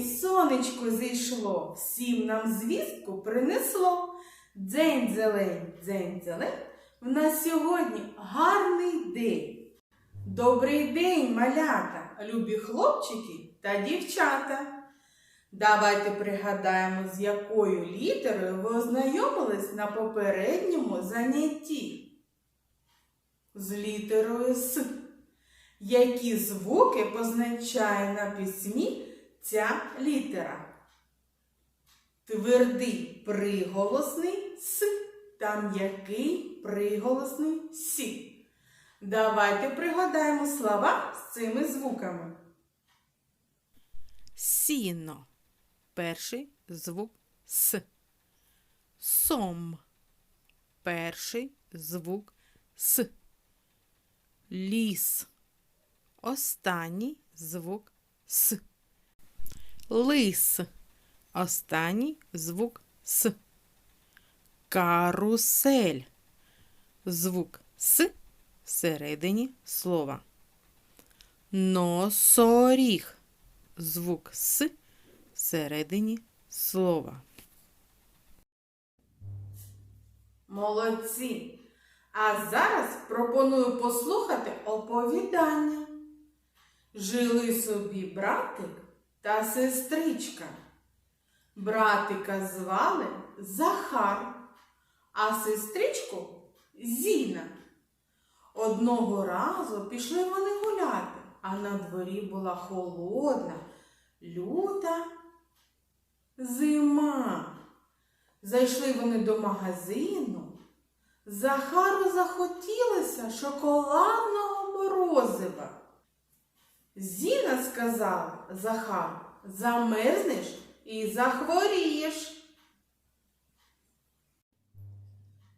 небі сонечко зійшло, всім нам звістку принесло. Дзень зелень, дзень зелень, в нас сьогодні гарний день. Добрий день, малята, любі хлопчики та дівчата. Давайте пригадаємо, з якою літерою ви ознайомились на попередньому занятті. З літерою С. Які звуки позначає на письмі ця літера? Твердий приголосний С та м'який приголосний Сі. Давайте пригадаємо слова з цими звуками. Сіно. Перший звук С. Сом. Перший звук С. Ліс. Останній звук С. Лис. Останній звук С. Карусель. Звук С всередині слова. Носоріг. Звук С всередині слова. Молодці! А зараз пропоную послухати оповідання. Жили собі братик та сестричка. Братика звали Захар, а сестричку Зіна. Одного разу пішли вони гуляти, а на дворі була холодна, люта зима. Зайшли вони до магазину. Захару захотілося шоколадного морозива. Зіна сказала Захар, замерзнеш і захворієш.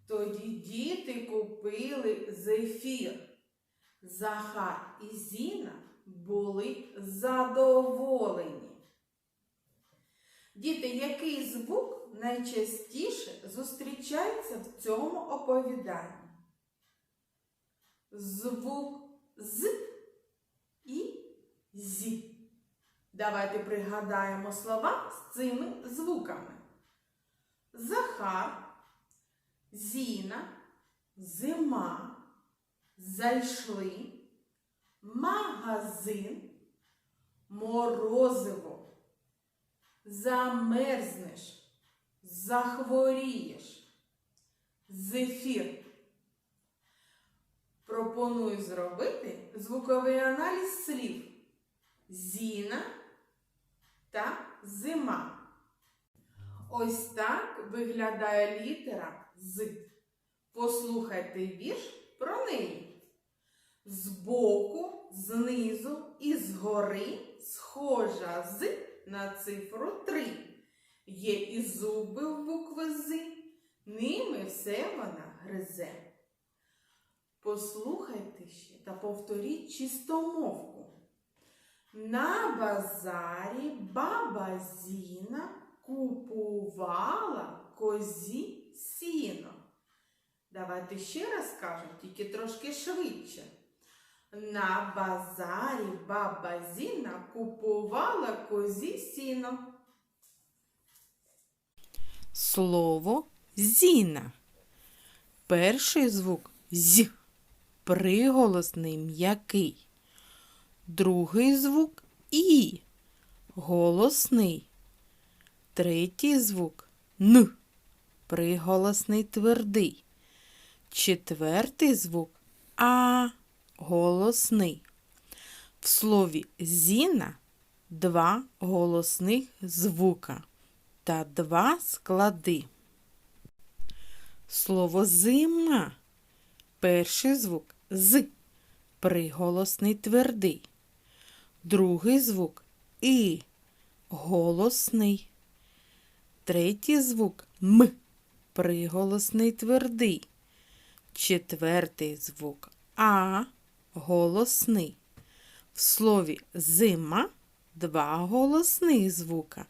Тоді діти купили зефір. Захар і Зіна були задоволені. Діти, який звук найчастіше зустрічається в цьому оповіданні? Звук з і зі. Давайте пригадаємо слова з цими звуками. Захар, Зіна, зима, зайшли, магазин, морозиво замерзнеш, захворієш. Зефір. Пропоную зробити звуковий аналіз слів зіна та зима. Ось так виглядає літера з. Послухайте вірш про неї. Збоку, знизу і згори схожа з на цифру 3. Є і зуби в букви З, ними все вона гризе. Послухайте ще та повторіть чистомовку. На базарі баба Зіна купувала козі сіно. Давайте ще раз кажемо, тільки трошки швидше. На базарі баба Зіна купувала козі сіно. Слово зіна. Перший звук з. Приголосний м'який. Другий звук і. Голосний. Третій звук н. Приголосний твердий. Четвертий звук а. Голосний. В слові зіна два голосних звука та два склади. Слово зима. Перший звук з. Приголосний твердий. Другий звук і. Голосний. Третій звук м. Приголосний твердий. Четвертий звук а. Голосний. В слові зима два голосних звука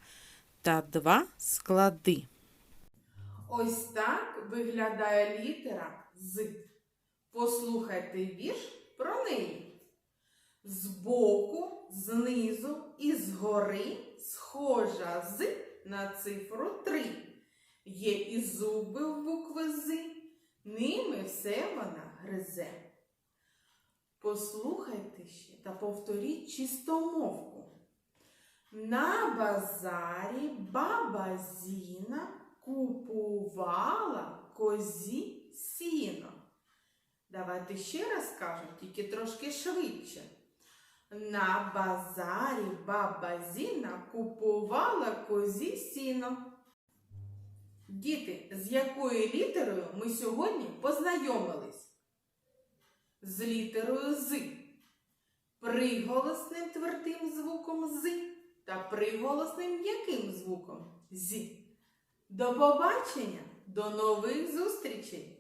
та два склади. Ось так виглядає літера з. Послухайте вірш про неї. Збоку, знизу і згори схожа з на цифру 3. Є і зуби в букви з, ними все вона гризе. Послухайте ще та повторіть чистомовку. На базарі баба Зіна купувала козі сіно. Давайте ще раз скажемо, тільки трошки швидше. На базарі баба Зіна купувала козі сіно. Діти, з якою літерою ми сьогодні познайомились? З літерою з. Приголосним твердим звуком з та приголосним м'яким звуком з. До побачення, до нових зустрічей!